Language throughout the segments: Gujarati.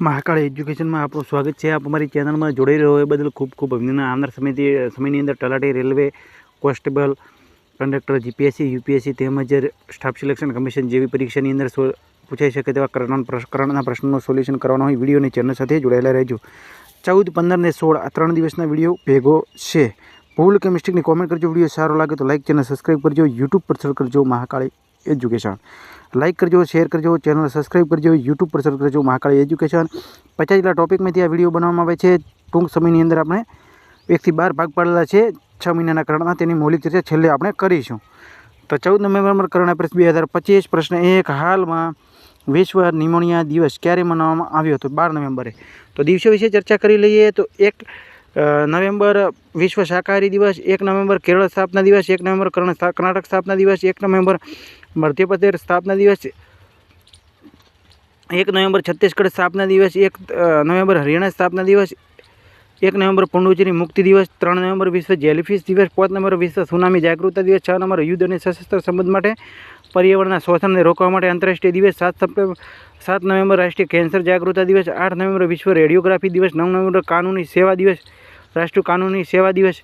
મહાકાળ એજ્યુકેશનમાં આપણું સ્વાગત છે. આપ અમારી ચેનલમાં જોડાઈ રહ્યો એ બદલ ખૂબ ખૂબ અભિનંદન. આવનાર સમયથી સમયની અંદર તલાટી, railway, constable, conductor, GPSC, UPSC તેમજ સ્ટાફ સિલેક્શન કમિશન જેવી પરીક્ષાની અંદર પૂછાઈ શકે તેવા કરણ પ્રકરણના પ્રશ્નોનું સોલ્યુશન કરવાનો હોય. વિડીયોની ચેનલ સાથે જોડાયેલા રહેજો. ચૌદ, પંદર ને સોળ આ ત્રણ દિવસના વીડિયો ભેગો છે. ભૂલ કે મિસ્ટેકની કોમેન્ટ કરજો. વીડિયો સારો લાગે તો લાઇક ચેનલ સબસ્ક્રાઈબ કરજો. યુટ્યુબ પર સર્ચ કરજો મહાકાળી એજ્યુકેશન. લાઈક કરજો, શેર કરજો ચેનલ સબસ્ક્રાઈબ કરજો યુટ્યુબ પર સર્ચ કરજો મહાકાળી એજ્યુકેશન પચાસ જેટલા ટોપિકમાંથી આ વીડિયો બનાવવામાં આવે છે. ટૂંક સમયની અંદર આપણે એકથી બાર ભાગ પાડેલા છે. છ મહિનાના કરણમાં તેની મૌલિક ચર્ચા છેલ્લે આપણે કરીશું. તો ચૌદ નવેમ્બર કરણ એપ્રેસ બે હજાર પચીસ, પ્રશ્ન એક, હાલમાં વિશ્વ નિમોનિયા દિવસ ક્યારે મનાવવામાં આવ્યો હતો? બાર નવેમ્બરે. તો દિવસો વિશે ચર્ચા કરી લઈએ તો એક નવેમ્બર વિશ્વ શાકાહારી દિવસ, એક નવેમ્બર કેરળ સ્થાપના દિવસ, એક નવેમ્બર કર્ણાટક સ્થાપના દિવસ, એક નવેમ્બર મધ્યપ્રદેશ સ્થાપના દિવસ, એક નવેમ્બર છત્તીસગઢ સ્થાપના દિવસ, એક નવેમ્બર હરિયાણા સ્થાપના દિવસ, એક નવેમ્બર પુંડુચેરી મુક્તિ દિવસ, ત્રણ નવેમ્બર વિશ્વ જેલીફિશ દિવસ, પાંચ નંબર વિશ્વ સુનામી જાગૃતતા દિવસ, છ નંબર યુદ્ધ અને સશસ્ત્ર સંબંધ માટે, પર્યાવરણના શોષણને રોકવા માટે આંતરરાષ્ટ્રીય દિવસ, સાત સપ્ટેમ્બર, સાત નવેમ્બર રાષ્ટ્રીય કેન્સર જાગૃતતા દિવસ, આઠ નવેમ્બર વિશ્વ રેડિયોગ્રાફી દિવસ, નવ નવેમ્બર કાનૂની સેવા દિવસ રાષ્ટ્રીય કાનૂની સેવા દિવસ,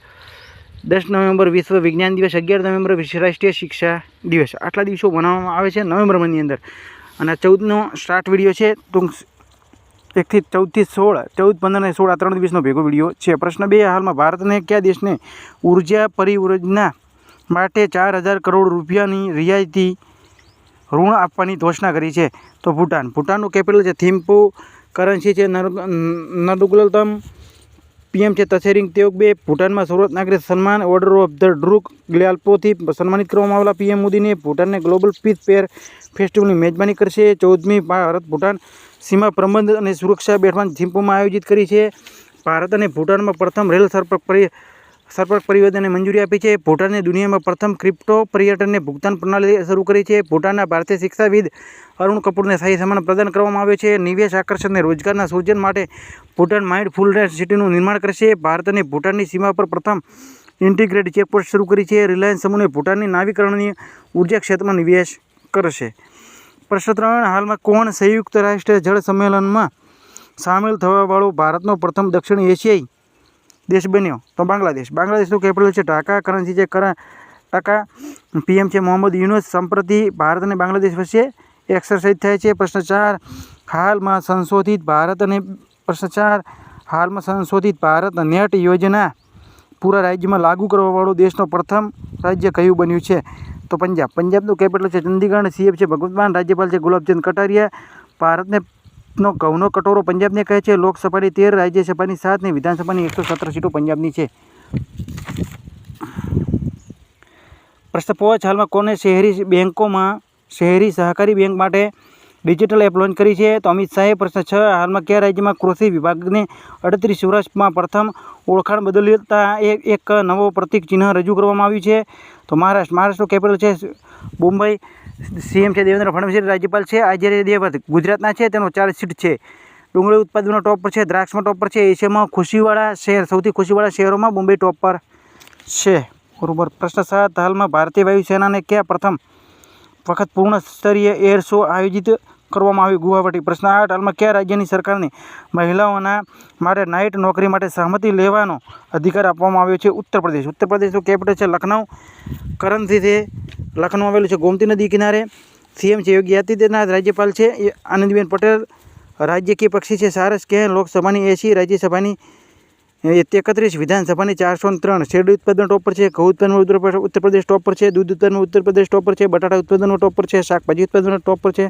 દસ નવેમ્બર વિશ્વ વિજ્ઞાન દિવસ, અગિયાર નવેમ્બર વિશ્વ રાષ્ટ્રીય શિક્ષા દિવસ. આટલા દિવસો મનાવવામાં આવે છે નવેમ્બર મહિની અંદર. અને ચૌદનો સ્ટાર્ટ વીડિયો છે, ટૂંક એકથી ચૌદથી સોળ, ચૌદ, પંદર અને સોળ આ ત્રણ દિવસનો ભેગો વીડિયો છે. પ્રશ્ન બે, હાલમાં ભારતને કયા દેશને ઊર્જા પરિયોજના માટે ચાર હજાર કરોડ રૂપિયાની રિયાયતી ઋણ આપવાની ઘોષણા કરી છે? તો ભૂટાન. ભૂટાનનું કેપિટલ છે થિમ્પુ કરન્સી છે નદુગલતમ પીએમ છે તસેરિંગ તેઓગબે ભૂટાનમાં સર્વોચ્ચ નાગરિક સન્માન ઓર્ડર ઓફ ધ ડ્રુક ગ્યાલ્પોથી સન્માનિત કરવામાં આવેલા પીએમ મોદીને ભૂટાનને ગ્લોબલ પીસ પેર ફેસ્ટિવલની મેજબાની કરશે. ચૌદમી ભારત ભૂટાન સીમા પ્રબંધ અને સુરક્ષા બેઠક થિમ્પુમાં આયોજિત કરી છે. ભારત અને ભૂટાનમાં પ્રથમ રેલ સંપર્ક પરી સંપર્ક પરિવર્તનને મંજૂરી આપી છે. ભૂટાને દુનિયામાં પ્રથમ ક્રિપ્ટો પર્યટનને ભુગતાન પ્રણાલી શરૂ કરી છે. ભૂટાનના ભારતીય શિક્ષાવિદ અરુણ કપૂરને શાહી સન્માન પ્રદાન કરવામાં આવ્યો છે. નિવેશ આકર્ષણ અને રોજગારના સર્જન માટે ભૂટાન માઇન્ડફુલનેસ સિટીનું નિર્માણ કરશે. ભારત અને ભૂટાનની સીમા પર પ્રથમ ઇન્ટિગ્રેટ ચેકપોસ્ટ શરૂ કરી છે. રિલાયન્સ સમૂહને ભૂટાનની નાવીકરણની ઊર્જા ક્ષેત્રમાં નિવેશ કરશે. પ્રશ્ન હાલમાં કોણ સંયુક્ત રાષ્ટ્ર જળ સંમેલનમાં સામેલ થવાવાળો ભારતનો પ્રથમ દક્ષિણ એશિયાઈ દેશ બન્યો. તો બાંગ્લાદેશ. બાંગ્લાદેશનું કેપિટલ છે? ઢાકા કરન્સી છે કરા ટકા પીએમ છે મોહમ્મદ યુનુસ સંપ્રતિ ભારત અને બાંગ્લાદેશ વચ્ચે એક્સરસાઇઝ થાય છે. પ્રશ્ન ચાર, હાલમાં સંશોધિત ભારત અને પ્રશ્ન ચાર, હાલમાં સંશોધિત ભારત નેટ યોજના પૂરા રાજ્યમાં લાગુ કરવાવાળો દેશનો પ્રથમ રાજ્ય કયું બન્યું છે? તો પંજાબ. પંજાબનું કેપિટલ છે ચંદીગઢ સીએફ છે ભગવતમાન રાજ્યપાલ છે ગુલાબચંદ કટારિયા. ભારતને નો ઘઉંનો કટોરો પંજાબને કહે છે, લોકસભાની તેર, રાજ્યસભાની સાત ને વિધાનસભાની એકસો સત્તર સીટો પંજાબની છે. પ્રશ્ન પાંચ હાલમાં કોને શહેરી બેન્કોમાં શહેરી સહકારી બેંક માટે ડિજિટલ એપ લોન્ચ કરી છે? તો અમિત શાહે પ્રશ્ન છ, હાલમાં કયા રાજ્યમાં કૃષિ વિભાગને અડત્રીસ વર્ષમાં પ્રથમ ઓળખાણ બદલતા એક એક નવો પ્રતિક ચિહ્ન રજૂ કરવામાં આવ્યું છે? તો મહારાષ્ટ્ર, મહારાષ્ટ્રનું કેપિટલ છે, મુંબઈ. સીએમ છે, દેવેન્દ્ર ફડણવીસ રાજ્યપાલ છે, આચાર્ય દેવવ્રત ગુજરાતના છે, તેનો ચાર સીટ છે. ડુંગળી ઉત્પાદનો ટોપ પર છે દ્રાક્ષમાં ટોપ પર છે એશિયામાં ખુશીવાળા શહેર, સૌથી ખુશીવાળા શહેરોમાં મુંબઈ ટોપ પર છે. બરોબર, પ્રશ્ન સાત, હાલમાં ભારતીય વાયુસેનાને કયા પ્રથમ વખત પૂર્ણ સ્તરીય એર શો આયોજિત કરવામાં આવ્યું ગુવાહાટી. પ્રશ્ન આઠ, હાલમાં કયા રાજ્યની સરકારને મહિલાઓના માટે નાઇટ નોકરી માટે સહમતિ લેવાનો અધિકાર આપવામાં આવ્યો છે? ઉત્તર પ્રદેશ. ઉત્તર પ્રદેશનું કેપિટલ છે, લખનઉ. કરન્સી લખનઉ આવેલું છે ગોમતી નદી કિનારે. સીએમ છે યોગી આદિત્યનાથ રાજ્યપાલ છે, એ આનંદીબેન પટેલ રાજ્યકીય પક્ષી છે, સારસ કે લોકસભાની એસી રાજ્યસભાની એકત્રીસ વિધાનસભાની ચારસો ત્રણ. શેરડી ઉત્પાદન ટોપ પર છે, ઘઉં ઉત્પાદનમાં ઉત્તર પ્રદેશ ટોપ પર છે, દૂધ ઉત્પાદન ઉત્તર પ્રદેશ ટોપ પર છે, બટાટા ઉત્પાદન ટોપ પર છે, શાકભાજી ઉત્પાદન ટોપ પર છે,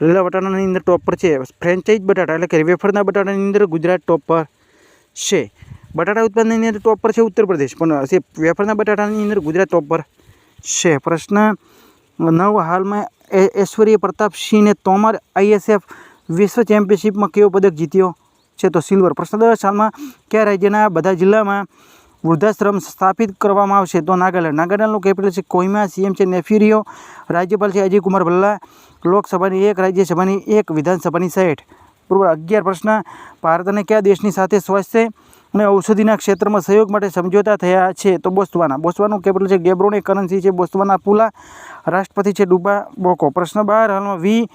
લીલા બટાટાની અંદર ટોપ પર છે, ફ્રેન્ચાઇઝ બટાટા એટલે કે વેફરના બટાટાની અંદર ગુજરાત ટોપ પર છે. બટાટા ઉત્પાદનની અંદર ટોપ પર છે ઉત્તર પ્રદેશ, પણ વેફરના બટાટાની અંદર ગુજરાત ટોપ પર છે. પ્રશ્ન નવ, હાલમાં ઐશ્વર્ય પ્રતાપસિંહને તોમર આઈએસએફ વિશ્વ ચેમ્પિયનશિપમાં કેવો પદક જીત્યો છે તો સિલ્વર. પ્રશ્ન દસ, હાલમાં કયા રાજ્યના બધા જિલ્લામાં વૃદ્ધાશ્રમ સ્થાપિત કરવામાં આવશે તો નાગાલેન્ડ? નાગાલેન્ડનું કેપિટલ છે કોહિમા, સીએમ છે નેફ્યુરિયો, રાજ્યપાલ છે અજય કુમાર ભલ્લા, લોકસભાની એક, રાજ્યસભાની એક, વિધાનસભાની સાઠ. બરાબર અગિયાર પ્રશ્ન ભારત અને કયા દેશની સાથે સ્વાસ્થ્ય અને ઔષધિના ક્ષેત્રમાં સહયોગ માટે સમજોતા થયા છે. તો બોસ્તવાના બોસ્તવાનું કેપિટલ છે ગેબ્રોને, કરન્સી છે બોસ્તવાના પુલા, રાષ્ટ્રપતિ છે ડુબા બોકો. પ્રશ્ન બાર, હાલમાં વી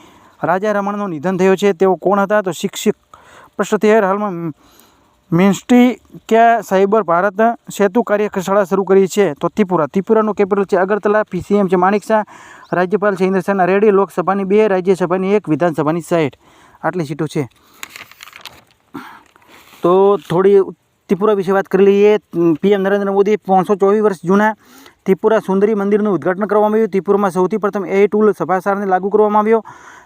રાજા રમણનું નિધન થયો છે. તેઓ કોણ હતા? તો શિક્ષક પ્રશ્ન તેર, હાલમાં મિન્સ્ટ્રી ક્યાં સાયબર ભારત સેતુ કાર્યશાળા શરૂ કરી છે? તો ત્રિપુરા. ત્રિપુરાનું કેપિટલ છે અગરતલા. પીસીએમ છે માણિક શાહ. રાજ્યપાલ છે ઇન્દ્રસેના રેડ્ડી લોકસભાની બે, રાજ્યસભાની એક, વિધાનસભાની સાઠ. આટલી સીટો છે. તો થોડી ત્રિપુરા વિશે વાત કરી લઈએ. પીએમ નરેન્દ્ર મોદી પાંચસો ચોવીસ વર્ષ જૂના ત્રિપુરા સુંદરી મંદિરનું ઉદ્ઘાટન કરવામાં આવ્યું. ત્રિપુરામાં સૌથી પ્રથમ એ ટૂલ સભાસારને લાગુ કરવામાં આવ્યો.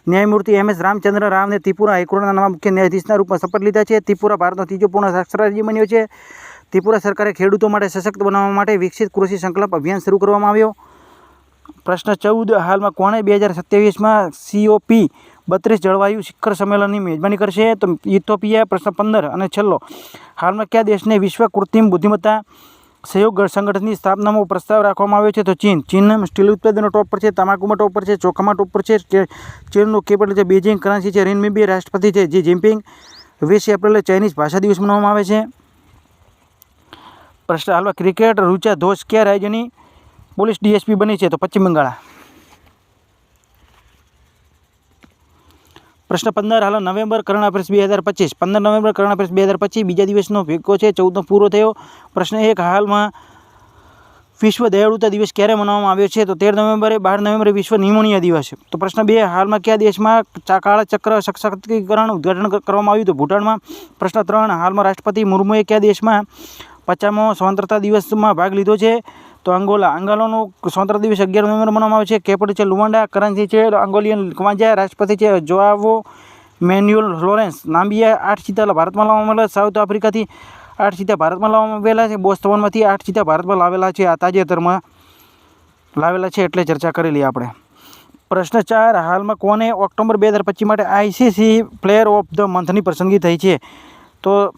ન્યાયમૂર્તિ એમ એસ રામચંદ્ર રાવને ત્રિપુરા હાઈકોર્ટના નવા મુખ્ય ન્યાયાધીશના રૂપમાં શપથ લીધા છે. ત્રિપુરા ભારતનો ત્રીજો પૂર્ણ સાક્ષર રાજ્ય બન્યો છે. ત્રિપુરા સરકારે ખેડૂતો માટે સશક્ત બનાવવા માટે વિકસિત કૃષિ સંકલ્પ અભિયાન શરૂ કરવામાં આવ્યો. પ્રશ્ન ચૌદ, હાલમાં કોણે બે હજાર સત્યાવીસમાં સીઓપી બત્રીસ જળવાયુ શિખર સંમેલનની મેજબાની કરશે. તો ઇથોપિયા પ્રશ્ન પંદર અને છેલ્લો. હાલમાં કયા દેશને વિશ્વ કૃત્રિમ બુદ્ધિમત્તા સહયોગ સંગઠનની સ્થાપનામાં પ્રસ્તાવ રાખવામાં આવ્યો છે? તો ચીન. ચીન સ્ટીલ ઉત્પાદનો ટોપ પર છે, તમાકુમાં ટોપ પર છે, ચોખામાં ટોપ પર છે ચીનનું કેપિટલ છે, બેઇજિંગ કરન્સી છે, રેનમીબી રાષ્ટ્રપતિ છે, જી જિનપિંગ. વીસ એપ્રિલે ચાઇનીઝ ભાષા દિવસ મનાવવામાં આવે છે. પ્રશ્ન હાલમાં ક્રિકેટ રૂચા ધોષ કયા રાજ્યની પોલીસ ડીએસપી બની છે? તો પશ્ચિમ બંગાળ પ્રશ્ન પંદર, હાલ નવેમ્બર કરણ અફેર્સ બે હજાર પચીસ. પંદર નવેમ્બર કરણ અફેર્સ બે હજાર પચીસ, બીજા દિવસનો ભેગો છે, ચૌદનો પૂરો થયો. પ્રશ્ન એક, હાલમાં વિશ્વ દયાળુતા દિવસ ક્યારે મનાવવામાં આવ્યો છે? તો તેર નવેમ્બરે, બાર નવેમ્બરે વિશ્વ નિમોનિયા દિવસ છે. તો પ્રશ્ન બે, હાલમાં કયા દેશમાં કાળા ચક્ર સશક્તિકરણ ઉદ્ઘાટન કરવામાં આવ્યું તો ભૂટાનમાં પ્રશ્ન ત્રણ, હાલમાં રાષ્ટ્રપતિ મુર્મુએ કયા દેશમાં પચામો સ્વતંત્રતા દિવસમાં ભાગ લીધો છે? તો અંગોલા, અંગોલાનો સ્વતંત્ર દિવસ અગિયાર નવેમ્બર મનાવવામાં આવે છે. કેપિટલ છે લુવાન્ડા કરન્સી છે, અંગોલિયન ક્વાંજા રાષ્ટ્રપતિ છે જોઆવો, મેન્યુઅલ લોરેન્સ નામ્બિયા આઠ ચિત્તા ભારતમાં લાવવામાં આવેલા સાઉથ આફ્રિકાથી આઠ ચિત્તા ભારતમાં લાવવામાં આવેલા છે. બોસ્તવનમાંથી આઠ ચિત્તા ભારતમાં લાવેલા છે. આ તાજેતરમાં લાવેલા છે એટલે ચર્ચા કરેલી આપણે. પ્રશ્ન ચાર, હાલમાં કોને ઓક્ટોબર બે હજાર પચીસ માટે આઈસીસી પ્લેયર ઓફ ધ મંથની પસંદગી થઈ છે? તો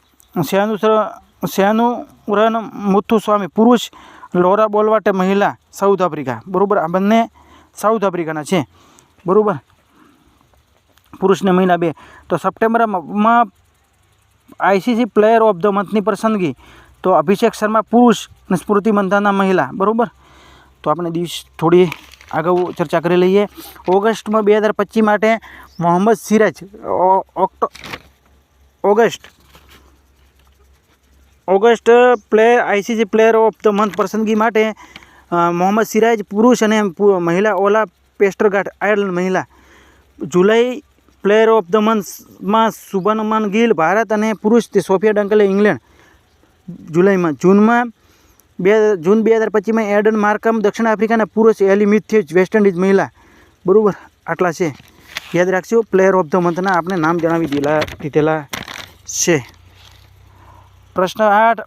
શેનું રન મુથુસ્વામી પુરુષ લોરા બોલવાટે મહિલા સાઉથ આફ્રિકા. બરાબર? આ બંને સાઉથ આફ્રિકાના છે. બરાબર? પુરુષને મહિલા બે. તો સપ્ટેમ્બરમાં આઈસીસી પ્લેયર ઓફ ધ મંથની પસંદગી. તો અભિષેક શર્મા પુરુષ અને સ્મૃતિ મંધાના મહિલા. બરાબર? તો આપણે દિવસ થોડી આગળ ચર્ચા કરી લઈએ. ઓગસ્ટમાં બે હજાર પચીસ માટે Mohammed Siraj ઓક્ટો, August August player, ICC player of the month પસંદગી માટે મોહમ્મદ સિરાજ પુરુષ અને મહિલા ઓલા પેસ્ટરગાટ આયર્લેન્ડ મહિલા. જુલાઈ પ્લેયર ઓફ ધ મંથમાં શુભનમાન ગિલ, ભારત અને પુરુષ સોફિયા ડંકલે ઇંગ્લેન્ડ. જુલાઈમાં, જૂનમાં બે, જૂન બે હજાર પચીસમાં એડન માર્કમ દક્ષિણ આફ્રિકાના પુરુષ એલી મિથ્યુજ, વેસ્ટ ઇન્ડિઝ મહિલા. બરાબર, આટલા છે. યાદ રાખજો, પ્લેયર ઓફ ધ મંથના આપણે નામ જણાવી દીધેલા દીધેલા છે. પ્રશ્ન આઠ,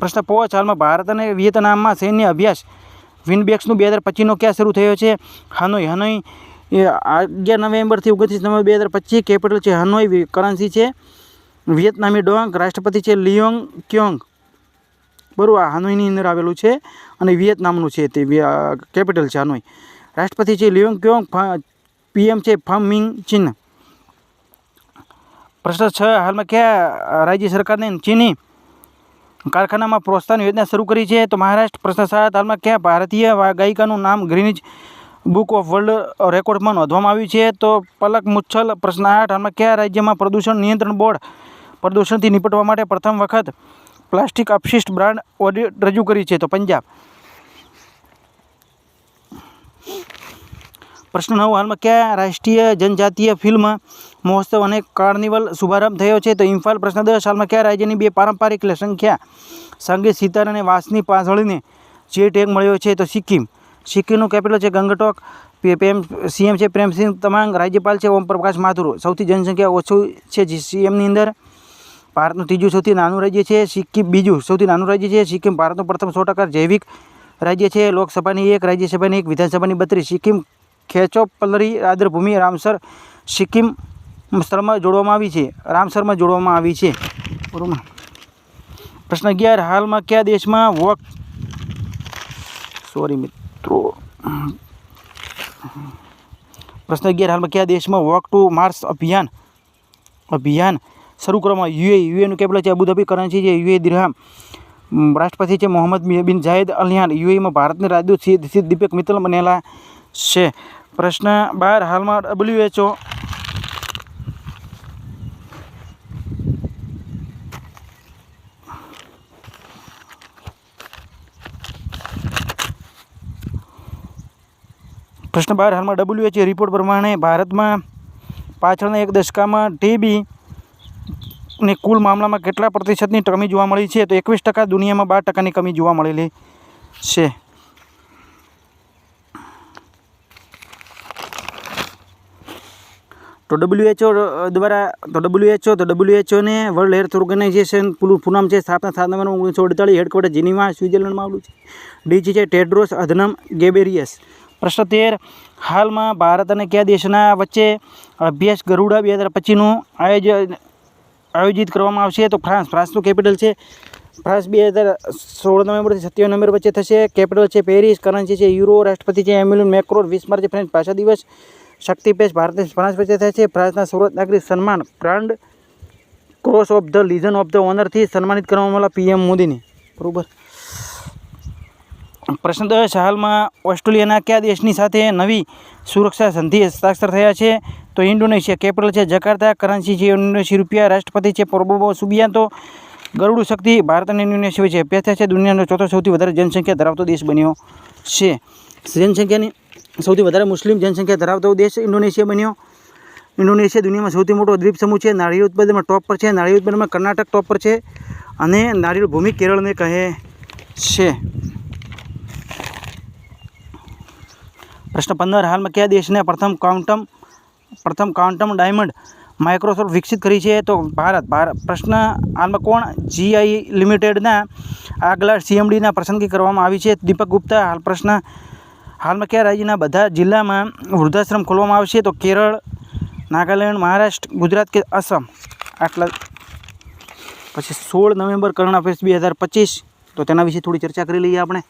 પ્રશ્ન પાંચ, હાલમાં ભારત અને વિયેતનામમાં સૈન્ય અભ્યાસ વિનબેક્સનું બે હજાર પચીસનો ક્યાં શરૂ થયો છે? હનોઈ હનોઈ, એ અગિયાર નવેમ્બરથી ઓગણત્રીસ નવેમ્બર બે હજાર પચીસ કેપિટલ છે હનોઈ કરન્સી છે, વિયેતનામી ડોંગ, રાષ્ટ્રપતિ છે લિયોંગ ક્યોંગ. બરાબર આ હનોઈની અંદર આવેલું છે અને વિયેતનામનું છે તે કેપિટલ છે હનોઈ. રાષ્ટ્રપતિ છે લિયોંગ ક્યોંગ પીએમ છે ફમ મિંગ ચીન. પ્રશ્ન છ, હાલમાં કયા રાજ્ય સરકારને ચીની કારખાનામાં પ્રોત્સાહન યોજના શરૂ કરી છે? તો મહારાષ્ટ્ર, પ્રશ્ન સાત, હાલમાં કયા ભારતીય ગાયિકાનું નામ ગ્રીનિજ બુક ઓફ વર્લ્ડ રેકોર્ડમાં નોંધવામાં આવ્યું છે? તો પલક મુચ્છલ, પ્રશ્ન આઠ, હાલમાં કયા રાજ્યમાં પ્રદૂષણ નિયંત્રણ બોર્ડ પ્રદૂષણથી નિપટવા માટે પ્રથમ વખત પ્લાસ્ટિક અપશિષ્ટ બ્રાન્ડ ઓડિટ રજૂ કરી છે? તો પંજાબ. પ્રશ્ન નવ, હાલમાં કયા રાષ્ટ્રીય જનજાતીય ફિલ્મ મહોત્સવ અને કાર્નિવલ શુભારંભ થયો છે. તો ઇમ્ફાલ પ્રશ્ન દસ સાલમાં કયા રાજ્યની બે પારંપરિક સંખ્યા? સંગીત સિતાર અને વાંસની પાસળીને જે ટેગ મળ્યો છે તો સિક્કિમ. સિક્કિમનું કેપિટલ છે ગંગટોક. પે- પ્રેમ સીએમ છે પ્રેમસિંહ તમાંગ. રાજ્યપાલ છે ઓમ પ્રકાશ માથુર. સૌથી જનસંખ્યા ઓછું છે સીએમની અંદર. ભારતનું ત્રીજું સૌથી નાનું રાજ્ય છે સિક્કિમ. બીજું સૌથી નાનું રાજ્ય છે સિક્કિમ. ભારતનું પ્રથમ સો જૈવિક રાજ્ય છે. લોકસભાની એક, રાજ્યસભાની એક, વિધાનસભાની બત્રીસ. સિક્કિમ ખેંચો પલ્લરી આદ્રભૂમિ રામસર. સિક્કિમ સ્થળમાં જોડવામાં આવી છે. રામસરમાં જોડવામાં આવી છે. બરોબર પ્રશ્ન અગિયાર, હાલમાં કયા દેશમાં વોક સોરી મિત્રો. પ્રશ્ન અગિયાર, હાલમાં કયા દેશમાં વોક ટુ માર્સ અભિયાન અભિયાન શરૂ કરવામાં યુએ યુએનું કેપિટલ છે અબુધાબી કરન્સી છે યુએ દિરહામ. રાષ્ટ્રપતિ છે મોહમ્મદ બિન જાહેદ અલિયાન યુએમાં ભારતના રાજદૂત દીપક મિત્તલ બનેલા છે. પ્રશ્ન બાર, હાલમાં ડબલ્યુએચઓ પ્રશ્ન બાર હાલમાં ડબલ્યુએચ રિપોર્ટ પ્રમાણે ભારતમાં પાછળના એક દશકામાં ટીબી ને કુલ મામલામાં કેટલા પ્રતિશતની કમી જોવા મળી છે? તો એકવીસ ટકા દુનિયામાં બાર ટકાની કમી જોવા મળેલી છે. તો ડબલ્યુએચઓ દ્વારા, તો ડબલ્યુએચઓ તો ડબલ્યુએચઓને વર્લ્ડ હેલ્થ ઓર્ગેનાઇઝેશન પૂરું પૂનમ છે, સ્થાપના સાત નવેમ્બર ઓગણીસો અડતાલીસ હેડક્વાર્ટર જીનીવા સ્વિટ્ઝરલેન્ડમાં આવેલું છે. ડીજી છે ટેડ્રોસ અધનમ ગેબેરિયસ પ્રશ્ન તેર, હાલમાં ભારત અને કયા દેશના વચ્ચે અભ્યાસ ગરુડા બે હજાર પચીસનું આયોજન આયોજિત કરવામાં આવશે? તો ફ્રાન્સ, ફ્રાન્સનું કેપિટલ છે. ફ્રાન્સ બે હજાર સોળ નવેમ્બરથી સત્યાવીસ નવેમ્બર વચ્ચે થશે. કેપિટલ છે પેરિસ, કરન્સી છે યુરો, રાષ્ટ્રપતિ છે એમ્યુલન મેક્રોન વીસ માર્ચે ફ્રેન્ચ ભાષા દિવસ. શક્તિ પેશ ભારત ફ્રાન્સ વચ્ચે થાય છે. ફ્રાન્સના સુરત નાગરિક સન્માન grand cross of the legion of the ઓનરથી સન્માનિત કરવામાં આવેલા પીએમ મોદીને. બરાબર? પ્રશ્ન દસ હાલમાં ઓસ્ટ્રેલિયાના કયા દેશની સાથે નવી સુરક્ષા સંધિ હસ્તાક્ષર થયા છે? તો ઇન્ડોનેશિયા કેપિટલ છે જકાર્તા, કરન્સી છે ઇન્ડોનેશિયા રૂપિયા, રાષ્ટ્રપતિ છે પોર્બોબો સુબિયાન્તો ગરુડ શક્તિ ભારત અને ઇન્ડોનેશિયા છે પેથા છે. દુનિયાનો ચોથો સૌથી વધારે જનસંખ્યા ધરાવતો દેશ બન્યો છે. જનસંખ્યાની સૌથી વધારે મુસ્લિમ જનસંખ્યા ધરાવતો દેશ ઇન્ડોનેશિયા બન્યો. ઇન્ડોનેશિયા દુનિયામાં સૌથી મોટો દ્વીપ સમૂહ છે. નાળિયેર ઉત્પાદનમાં ટોપ પર છે. નાળિયેર ઉત્પાદનમાં કર્ણાટક ટોપ પર છે. અને નાળિયેર ભૂમિ કેરળને કહે છે. પ્રશ્ન પંદર, હાલમાં કયા દેશને પ્રથમ ક્વાન્ટમ પ્રથમ ક્વાન્ટમ ડાયમંડ માઇક્રોસોફ્ટ વિકસિત કરી છે? તો ભારત ભારત, પ્રશ્ન હાલમાં કોણ? જીઆઈ લિમિટેડના આગલા સીએમડીના પસંદગી કરવામાં આવી છે. દીપક ગુપ્તા, હાલ પ્રશ્ન, હાલમાં કયા રાજ્યના બધા જિલ્લામાં વૃદ્ધાશ્રમ ખોલવામાં આવશે? તો કેરળ, નાગાલેન્ડ, મહારાષ્ટ્ર, ગુજરાત કે આસામ? આટલા પછી સોળ નવેમ્બર કરંટ અફેર્સ બે હજાર પચીસ. તો તેના વિશે થોડી ચર્ચા કરી લઈએ આપણે.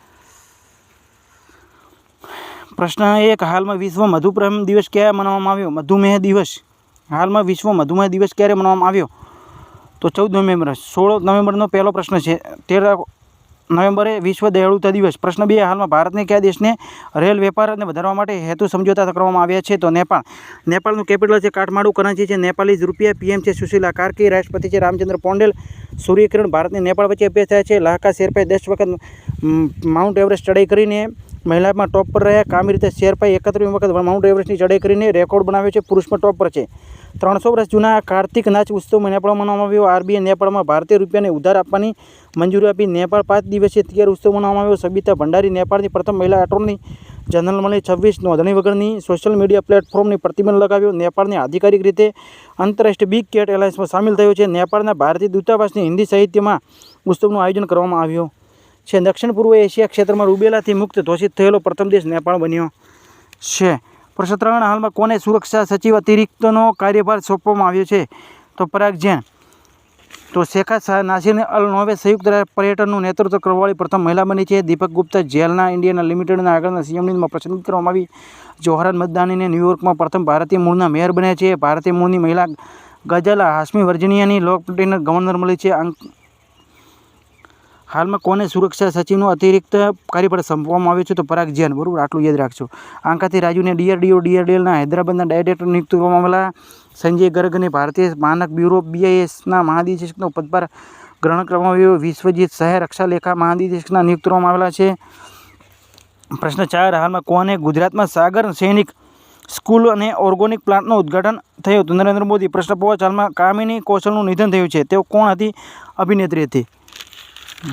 પ્રશ્ન એક હાલમાં વિશ્વ મધુપ્રેમ દિવસ ક્યારે મનાવવામાં આવ્યો? મધુમેહ દિવસ. હાલમાં વિશ્વ મધુમેહ દિવસ ક્યારે મનાવવામાં આવ્યો? તો ચૌદ નવેમ્બર, સોળ નવેમ્બરનો પહેલો પ્રશ્ન છે. તેર નવેમ્બરે વિશ્વ દયાળુતા દિવસ. પ્રશ્ન બે, હાલમાં ભારતને કયા દેશને રેલ વેપારને વધારવા માટે હેતુ સમજોતા કરવામાં આવ્યા છે? તો નેપાળ. નેપાળનું કેપિટલ છે કાઠમાડું, કરાંચી છે નેપાલીઝ રૂપિયા, પીએમ છે સુશીલા કાર્કી, રાષ્ટ્રપતિ છે રામચંદ્ર પોંડેલ, સૂર્યકિરણ ભારતની નેપાળ વચ્ચે અભ્યાસ થયા છે. લાહકા શેરપાએ દસ વખત માઉન્ટ એવરેસ્ટ ચડાઈ કરીને મહિલામાં ટોપ પર રહ્યા, કામી રીતે શેરપાઈ એકત્રીસ વખત માઉન્ટ એવરેસ્ટની ચડાઈ કરીને રેકોર્ડ બનાવ્યો છે પુરુષમાં ટોપ પર છે. ત્રણસો વર્ષ જૂના કાર્તિક નાચ ઉત્સવ નેપાળમાં મનાવવામાં આવ્યો. આરબીઆઈ નેપાળમાં ભારતીય રૂપિયાને ઉધાર આપવાની મંજૂરી આપી. નેપાળ પાંચ દિવસીય તૈયાર ઉત્સવ મનાવવામાં આવ્યો. સબિતા ભંડારી નેપાળની પ્રથમ મહિલા એટોર્ની જનરલ મળી છવ્વીસ નોંધણી વગરની સોશિયલ મીડિયા પ્લેટફોર્મની પ્રતિબંધ લગાવ્યો. નેપાળની આધિકારિક રીતે આંતરરાષ્ટ્રીય બિગ કેટ એલાયન્સમાં સામેલ થયો છે. નેપાળના ભારતીય દૂતાવાસની હિન્દી સાહિત્યમાં ઉત્સવનું આયોજન કરવામાં આવ્યું. છે. દક્ષિણ પૂર્વ એશિયા ક્ષેત્રમાં રૂબેલાથી મુક્ત ઘોષિત થયેલો પ્રથમ દેશ નેપાળ બન્યો છે. પ્રશ્ન હાલમાં કોને સુરક્ષા સચિવ અતિરિક્તનો કાર્યભાર સોંપવામાં આવ્યો છે? તો પરાગ જૈન. તો શેખા શાહ નાસિરને અલ નોવે સંયુક્ત પર્યટનનું નેતૃત્વ કરવાવાળી પ્રથમ મહિલા બની છે. દીપક ગુપ્તા જેલના ઇન્ડિયાના લિમિટેડના આગળના સીએમડીમાં પસંદગી કરવામાં આવી. જોહરાન મતદાનીને ન્યૂયોર્કમાં પ્રથમ ભારતીય મૂળના મેયર બન્યા છે. ભારતીય મૂળની મહિલા ગઝલા હાશમી વર્જિનિયાની લોકપ્રિય ગવર્નર મળી છે. હાલમાં કોને સુરક્ષા સચિવનો અતિરિક્ત કાર્યભાર સોંપવામાં આવ્યો છે તો પરાગ જૈન, બરાબર? આટલું યાદ રાખજો. આંકાથી રાજુને ડીઆરડીઓ, ડીઆરડીએલના હૈદરાબાદના ડાયરેક્ટર નિયુક્ત કરવામાં આવેલા સંજય ગર્ગને ભારતીય માનક બ્યુરો બીઆઈએસના મહાનિદેશકનો પદભાર ગ્રહણ કરવામાં આવ્યો. વિશ્વજીત સહાય રક્ષા લેખા મહાનિદેશકના નિયુક્ત કરવામાં આવેલા છે. પ્રશ્ન ચાર, હાલમાં કોને ગુજરાતમાં સાગર સૈનિક સ્કૂલ અને ઓર્ગોનિક પ્લાન્ટનું ઉદ્ઘાટન થયું? હતું નરેન્દ્ર મોદી, પ્રશ્ન પાંચ, હાલમાં કામિની કૌશલનું નિધન થયું છે. તેઓ કોણ હતી? અભિનેત્રી હતી. છ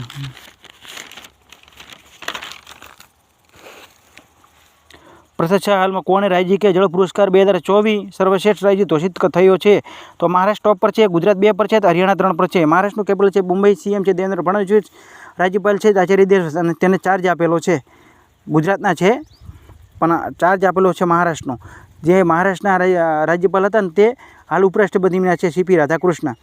હાલમાં કોણે રાજ્ય કે જળ પુરસ્કાર બે હજાર ચોવીસ સર્વશ્રેષ્ઠ રાજ્ય ઘોષિત થયો છે? તો મહારાષ્ટ્ર ટોપ પર છે, ગુજરાત બે પર છે હરિયાણા ત્રણ પર છે. મહારાષ્ટ્રનું કેપિટલ છે મુંબઈ, સીએમ છે દેવેન્દ્ર ફડણવીસ, રાજ્યપાલ છે આચાર્ય દેવ અને તેને ચાર્જ આપેલો છે. ગુજરાતના છે, પણ ચાર્જ આપેલો છે મહારાષ્ટ્રનો. જે મહારાષ્ટ્રના રાજ્યપાલ હતા ને તે હાલ ઉપરાષ્ટ્રપતિના છે સીપી રાધાકૃષ્ણ.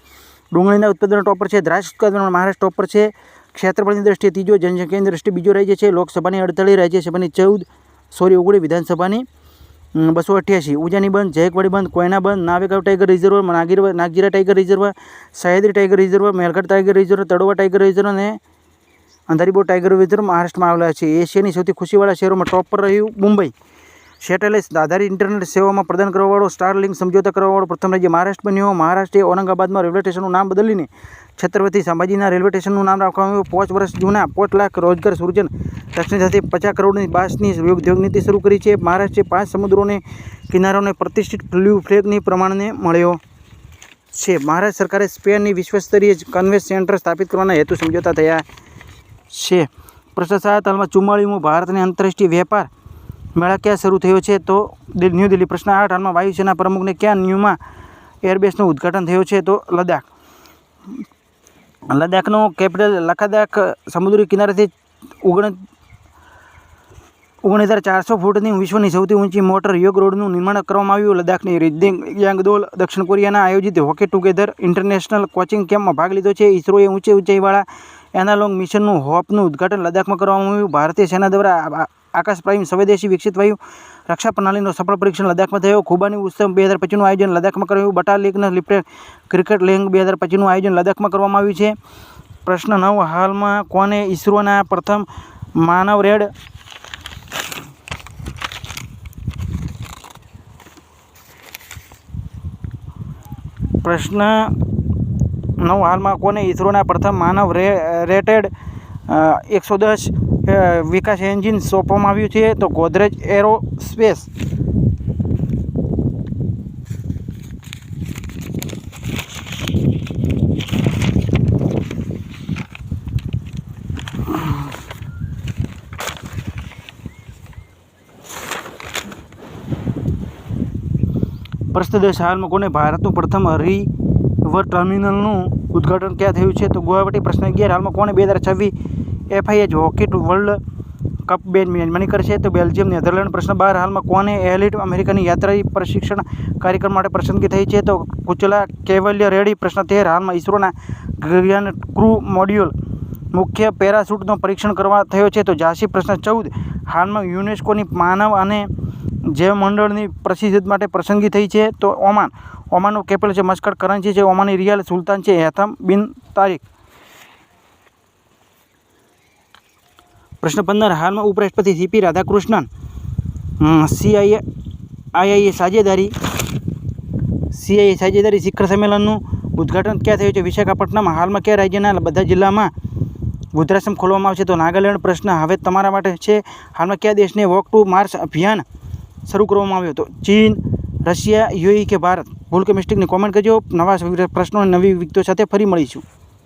ડુંગળીના ઉત્પાદન ટોપ પર છે, દ્રાક્ષ ઉત્પાદનમાં મહારાષ્ટ્ર પર છે ક્ષેત્રફળની દ્રષ્ટિએ ત્રીજો જનસંખ્યાની દ્રષ્ટિએ બીજો રાજ્ય છે. લોકસભાની અડતાલીસ રાજ્યસભાની ચૌદ, સોરી, ઓગણીસ વિધાનસભાની બસો અઠ્યાસી. ઉજાની બંધ જયકવાડી બંધ, કોયના બંધ, Navegaon tiger reserve, નાગીર, Nagzira tiger reserve, Sahyadri tiger reserve Melghat tiger reserve, Tadoba tiger reserve અને અંધારીબોટ ટાઈગર રિઝર્વ મહારાષ્ટ્રમાં આવેલા છે. એશિયાની સૌથી ખુશીવાળા શહેરોમાં ટોપ પર રહ્યું મુંબઈ. સેટેલાઇટ આધારિત ઇન્ટરનેટ સેવામાં પ્રદાન કરવાવાળો સ્ટાર લિંક સમજોતા કરવાવાળો પ્રથમ રાજ્ય મહારાષ્ટ્ર બન્યો. મહારાષ્ટ્રે ઔરંગાબાદમાં રેલવે સ્ટેશનનું નામ બદલીને છત્રપતિ સંભાજીના રેલવે સ્ટેશનનું નામ રાખવામાં આવ્યું. પાંચ વર્ષ જૂના પાંચ લાખ રોજગાર સૃજન, દક્ષિણ સાથે પચાસ કરોડની બાસની ઉદ્યોગ નીતિ શરૂ કરી છે. મહારાષ્ટ્રે પાંચ સમુદ્રોને, કિનારોને પ્રતિષ્ઠિત બ્લુ ફ્લેગની પ્રમાણને મળ્યો છે. મહારાષ્ટ્ર સરકારે સ્પેનની વિશ્વસ્તરીય કન્વેન્સ સેન્ટર સ્થાપિત કરવાના હેતુ સમજોતા થયા છે. સાત હાલમાં ચુમ્માળીમું ભારત અને આંતરરાષ્ટ્રીય વેપાર મેળા ક્યાં શરૂ થયો છે તો ન્યૂ દિલ્હી પ્રશ્ન આઠ હાલમાં વાયુસેના પ્રમુખને ક્યાં ન્યૂમાં એરબેસનું ઉદ્ઘાટન થયું છે તો લદ્દાખ. લદ્દાખનું કેપિટલ લખાદાખ સમુદ્રી કિનારેથી ઓગણ ઓગણીસ હજાર ચારસો ફૂટની વિશ્વની સૌથી ઊંચી મોટર યોગ રોડનું નિર્માણ કરવામાં આવ્યું. લદ્દાખની રિદ્ધિંગ યાંગદોલ દક્ષિણ કોરિયાના આયોજિત હોકી ટુગેધર ઇન્ટરનેશનલ કોચિંગ કેમ્પમાં ભાગ લીધો છે. ઇસરોએ ઊંચે ઊંચાઈવાળા એનાલોંગ મિશનનું હોપનું ઉદ્ઘાટન લદ્દાખમાં કરવામાં આવ્યું. ભારતીય સેના દ્વારા આકાશ પ્રાઇમ સ્વદેશી વિકસિત વાયુ રક્ષા પ્રણાલીનો સફળ પરીક્ષણ લદ્દાખમાં થયો. ખુબાની ઉત્સવ બે હજાર પચીસનું આયોજન લદ્દાખમાં કર્યું. બટા લીગના લિપ્ટે ક્રિકેટ લીગ બે હજાર પચીસનું આયોજન લદ્દાખમાં કરવામાં આવ્યું છે. પ્રશ્ન નવ, હાલમાં કોને ઇસરોના પ્રથમ માનવ રેડ પ્રશ્ન નવ, હાલમાં કોને ઇસરોના પ્રથમ માનવ રે, રેટેડ એકસો દસ વિકાસ એન્જિન સોંપવામાં આવ્યું છે તો ગોદરેજ એરો સ્પેસ. પ્રશ્ન દેશ હાલમાં કોને ભારતનું પ્રથમ હરિવર ટર્મિનલનું ઉદ્ઘાટન ક્યાં થયું છે? તો ગુવાહાટી પ્રશ્ન અગિયાર, હાલમાં કોને બે હજાર છવ્વીસ એફઆઈએચ હોકી વર્લ્ડ કપ બેન મેજબાની કરશે. તો બેલ્જિયમ, નેધરલેન્ડ પ્રશ્ન બાર. હાલમાં કોને એલિટ અમેરિકાની યાત્રા પ્રશિક્ષણ કાર્યક્રમ માટે પસંદગી થઈ છે? તો કુચલા કેવલ્ય રેડી પ્રશ્ન તેર. હાલમાં ઇસરોના ગ્રિયન ક્રૂ મોડ્યુલ મુખ્ય પેરાશૂટનું પરીક્ષણ કરવા થયો છે. તો ઝાંસી, પ્રશ્ન ચૌદ. હાલમાં યુનેસ્કોની માનવ અને જૈવ મંડળની પ્રસિદ્ધ માટે પસંદગી થઈ છે. તો ઓમાન. ઓમાનનું કેપિટલ છે મસ્કટ કરન્સી છે ઓમાની રિયાલ સુલતાન છે. હેથમ બિન તારીખ પ્રશ્ન પંદર. હાલમાં ઉપરાષ્ટ્રપતિ સીપી રાધાકૃષ્ણન સીઆઈએ આઈઆઈએ સાજેદારી સીઆઈએ સાજેદારી શિખર સંમેલનનું ઉદ્ઘાટન ક્યાં થયું છે? વિશાખાપટ્ટનમ હાલમાં કયા રાજ્યના બધા જિલ્લામાં વૃદ્ધાશ્રમ ખોલવામાં આવશે તો નાગાલેન્ડ પ્રશ્ન હવે તમારા માટે છે. હાલમાં કયા દેશને વોક ટુ માર્સ અભિયાન શરૂ કરવામાં આવ્યો? તો ચીન, રશિયા, યુએઈ કે ભારત? ભૂલ કે મિસ્ટેકને કોમેન્ટ કરજો. નવા પ્રશ્નો નવી વિગતો સાથે ફરી મળીશું.